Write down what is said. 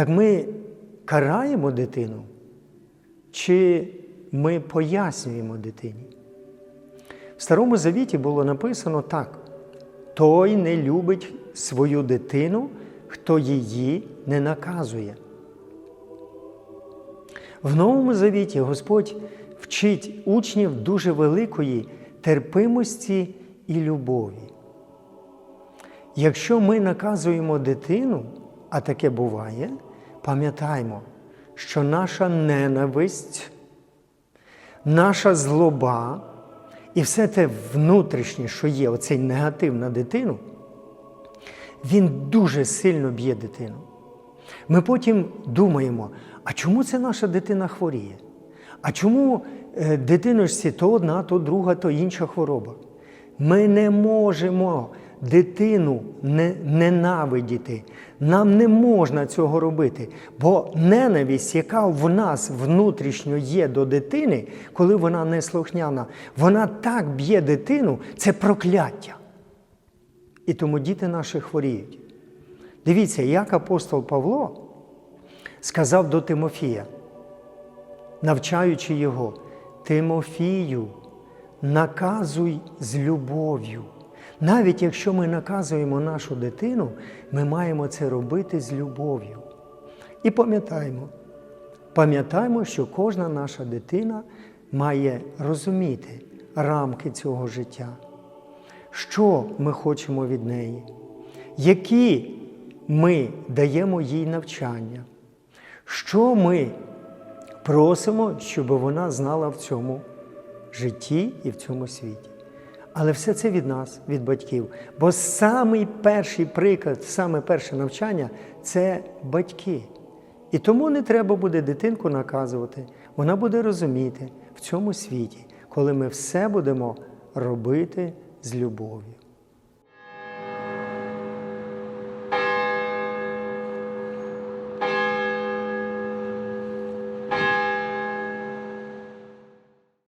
Так ми караємо дитину, чи ми пояснюємо дитині? В Старому Завіті було написано так: той не любить свою дитину, хто її не наказує. В Новому Завіті Господь вчить учнів дуже великої терпимості і любові. Якщо ми наказуємо дитину, а таке буває, пам'ятаймо, що наша ненависть, наша злоба і все те внутрішнє, що є, оцей негатив на дитину, він дуже сильно б'є дитину. Ми потім думаємо, а чому це наша дитина хворіє? А чому е, дитиночці то одна, то друга, то інша хвороба? Ми не можемо дитину не, ненавидіти. Нам не можна цього робити. Бо ненависть, яка в нас внутрішньо є до дитини, коли вона не слухняна, вона так б'є дитину, це прокляття. І тому діти наші хворіють. Дивіться, як апостол Павло сказав до Тимофія, навчаючи його, Тимофію, наказуй з любов'ю. Навіть якщо ми наказуємо нашу дитину, ми маємо це робити з любов'ю. І пам'ятаємо, пам'ятаємо, що кожна наша дитина має розуміти рамки цього життя, що ми хочемо від неї, які ми даємо їй навчання, що ми просимо, щоб вона знала в цьому житті і в цьому світі. Але все це від нас, від батьків. Бо самий перший приклад, саме перше навчання це батьки. І тому не треба буде дитинку наказувати. Вона буде розуміти в цьому світі, коли ми все будемо робити з любов'ю.